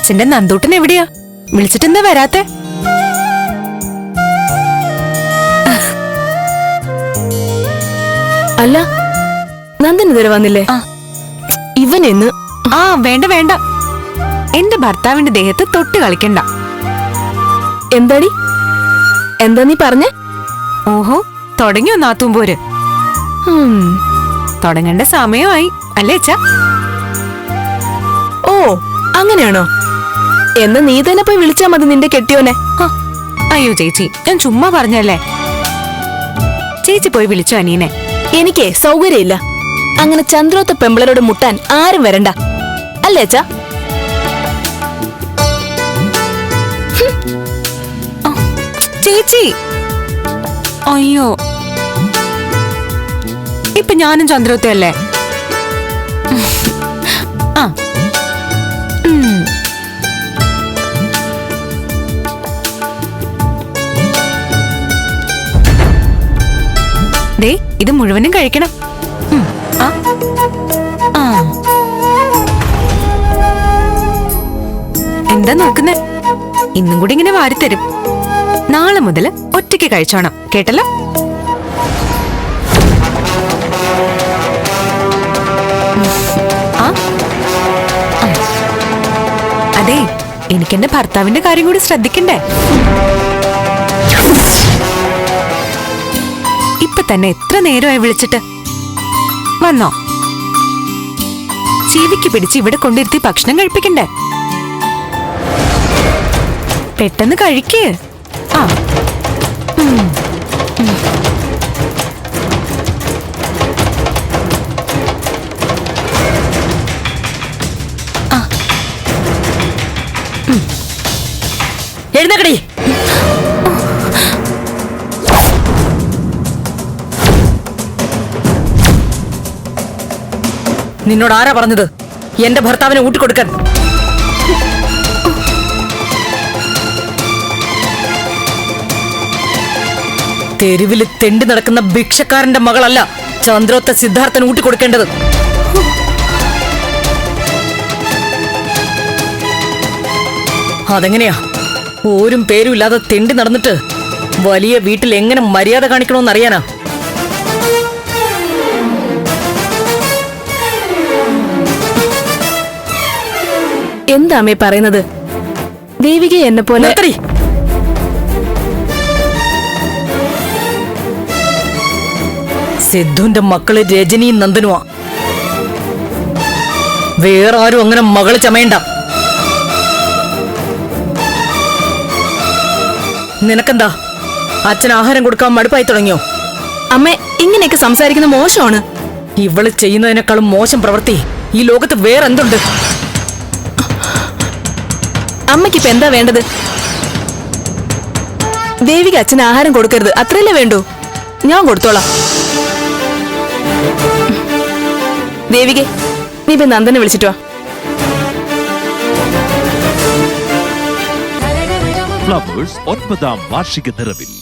ബോസിന്റെ നന്ദൂട്ടൻ എവിടെയാ? വിളിച്ചിട്ടെന്താ വരാത്തെ? അല്ല നന്ദൻ ഇതുവരെ വന്നില്ലേ. ഇവൻ എന്ന്? ആ വേണ്ട വേണ്ട. എന്റെ ഭർത്താവിന്റെ ദേഹത്ത് തൊട്ട് കളിക്കണ്ട. എന്താടി? എന്താ നീ പറഞ്ഞ? ഓഹോ തുടങ്ങിയോ നാത്തുമ്പോര്. തുടങ്ങേണ്ട സമയമായി അല്ലേ അച്ഛാ? ഓ അങ്ങനെയാണോ? എന്നാ നീ തന്നെ പോയി വിളിച്ചാ മതി നിന്റെ കെട്ടിയോനെ. അയ്യോ ചേച്ചി ഞാൻ ചുമ്മാ പറഞ്ഞല്ലേ? ചേച്ചി പോയി വിളിച്ചു അനീനെ എനിക്ക് സൗകര്യമില്ല. അങ്ങനെ ചന്ദ്രോത്ത പെമ്പിളരോട് മുട്ടാൻ ആരും വരണ്ട. അല്ലേ അച്ഛാ? ചേച്ചി. അയ്യോ. ഇപ്പൊ ഞാനും ചന്ദ്രവത്തല്ലേ ദേ ഇത് മുഴുവനും കഴിക്കണം. എന്താ നോക്കുന്നേ? ഇന്നും കൂടി ഇങ്ങനെ വാരിത്തരും. നാളെ മുതൽ ഒറ്റയ്ക്ക് കഴിച്ചോണം കേട്ടല്ലോ. അതെ എനിക്കെന്റെ ഭർത്താവിന്റെ കാര്യം കൂടി ശ്രദ്ധിക്കണ്ടേ? തന്നെ എത്ര നേരമായി വിളിച്ചിട്ട്? വന്നോ? ചീവിക്ക് പിടിച്ച് ഇവിടെ കൊണ്ടിരുത്തി ഭക്ഷണം കഴിപ്പിക്കണ്ടേ? പെട്ടെന്ന് കഴിക്കേ. ആ. നിന്നോട് ആരാ പറഞ്ഞത്? എന്റെ ഭർത്താവിനെ ഊട്ടിക്കൊടുക്കാൻ. തെരുവിൽ തെണ്ടി നടക്കുന്ന ഭിക്ഷക്കാരന്റെ മകളല്ല ചന്ദ്രോത്ത സിദ്ധാർത്ഥൻ ഊട്ടിക്കൊടുക്കേണ്ടത്. അതെങ്ങനെയാ? ഓരും പേരും ഇല്ലാതെ തെണ്ടി നടന്നിട്ട് വലിയ വീട്ടിൽ എങ്ങനെ മര്യാദ കാണിക്കണമെന്ന് അറിയാനാ എന്താ അമ്മേ പറയുന്നത്? ദേവിക എന്നെ പോലെ സിദ്ധുവിന്റെ മക്കൾ രജനിയും നന്ദനുമാ വേറെ ആരും അങ്ങനെ മകൾ ചമയണ്ട. നിനക്കെന്താ? അച്ഛൻ ആഹാരം കൊടുക്കാൻ മടുപ്പായി തുടങ്ങിയോ? അമ്മേ ഇങ്ങനെയൊക്കെ സംസാരിക്കുന്ന മോശമാണ്. ഇവൾ ചെയ്യുന്നതിനേക്കാളും മോശം പ്രവൃത്തി. ഈ ലോകത്ത് വേറെ എന്തുണ്ട് അമ്മയ്ക്ക് ഇപ്പൊ എന്താ വേണ്ടത്? ദേവിക അച്ഛന് ആഹാരം കൊടുക്കരുത്. അത്രയല്ലേ വേണ്ടൂ? ഞാൻ കൊടുത്തോളാം. ദേവികെ നീ ഇപ്പൊ നന്ദനെ വിളിച്ചിട്ട് ഫ്ലവേഴ്സ് ഒൻപതാം വാർഷിക നിറവിൽ.